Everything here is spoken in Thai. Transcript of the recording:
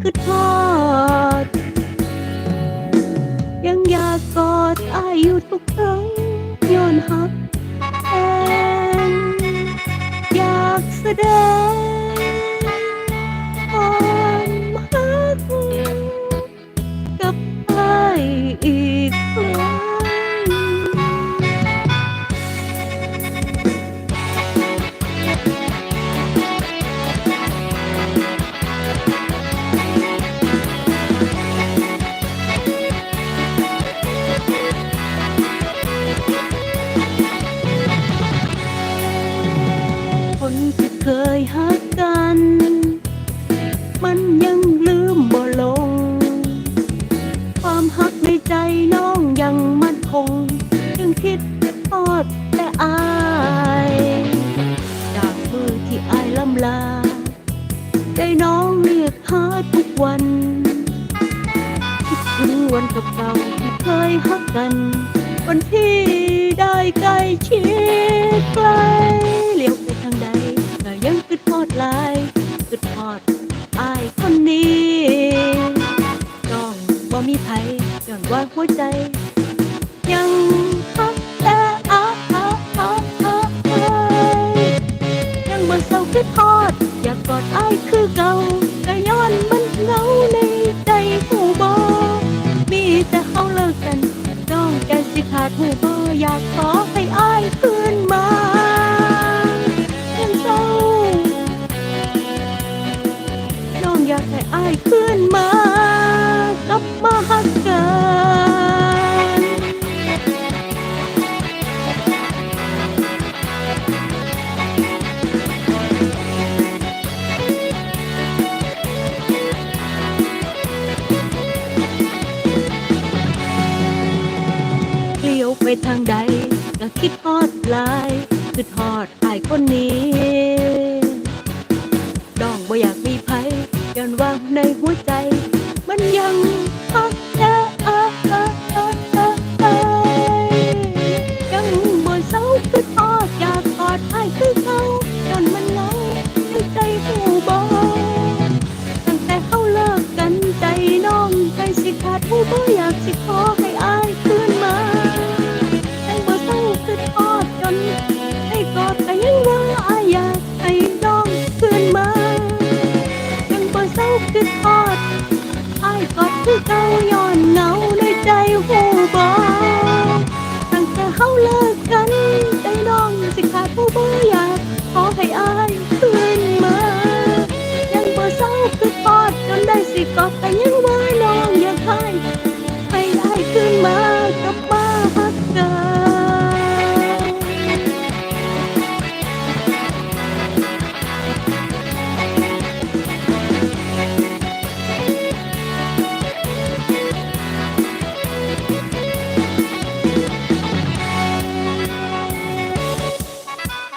คือทอ คนที่เคยหักกัน มันยังลืมบ่ลง ความหักในใจน้องยังมั่นคงยังคิดทอดแต่อาย จากมือที่อายลำลา ใจน้องเรียกหาทุกวัน คิดถึงวันเก่าๆที่เคยหักกัน วันที่ได้ใกล้ชิดใกล้เลี้ยว บ่มีไผย้อนว่าหัวใจ ยังฮักแต่อาอาอาอาอายังบ่เศร้าคิดทอด อยากกอดอายคือเก่าก็ย้อนมันเหงาในใจหูบ่มีแต่เฮาเลิกกันน้องแกสิขาดหูบ่อยากขอให้อายคืนมายังเศร้าน้องอยากให้อายคืนมา เลี้ยวไปทางใดก็คิดทอดลายคือทอดอายคนนี้ดองบ่อยากมีภัยย้อนว่าในหัวใจ มันยัง คือเก่าย้อนเหงาในใจหูบอตั้งแต่เฮาเลิกกันใจน้องสิขาดผู้บ่อยากขอให้อายคืนมา ยังบ่เศร้าคือทอดจนได้สิกอดแต่ยัง